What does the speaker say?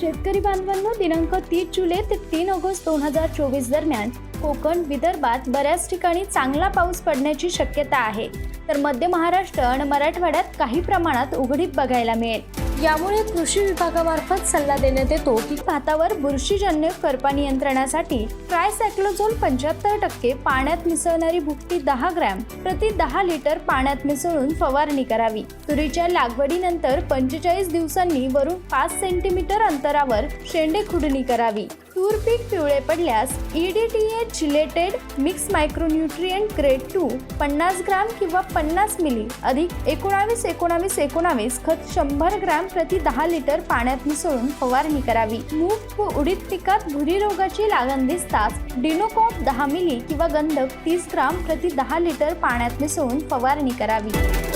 शेतकरी बांधवांनो दिनांक तीस जुलै ते तीन ऑगस्ट दोन हजार चोवीस दरम्यान कोकण विदर्भात बऱ्याच ठिकाणी चांगला पाऊस पडण्याची शक्यता आहे. तर मध्य महाराष्ट्र आणि मराठवाड्यात काही प्रमाणात उघडीप बघायला मिळेल. यामुळे कृषी विभागामार्फत सल्ला देण्यात येतो की भातावर बुरशीजन्य करपा नियंत्रणासाठी ट्रायसॅक्लोझोल पंच्याहत्तर टक्के पाण्यात मिसळणारी भुकटी दहा ग्रॅम प्रति दहा लिटर पाण्यात मिसळून फवारणी करावी. तुरीच्या लागवडीनंतर पंचेचाळीस दिवसांनी वरून पाच सेंटीमीटर अंतरावर शेंडे खुडणी करावी. तूर पीक पिवळे पडल्यास E EDTA chelated mix micronutrient grade two पन्नास ग्राम किंवा पन्नास मिली अधिक एकोणावीस एकोणावीस एकोणावीस खत शंभर ग्राम प्रति दहा लिटर पाण्यात मिसळून फवारणी करावी. मूग व उडीद पिकात भुरी रोगाची लागण दिसताच डिनोकॉप दहा मिली किंवा गंधक तीस ग्राम प्रति दहा लिटर पाण्यात मिसळून फवारणी करावी.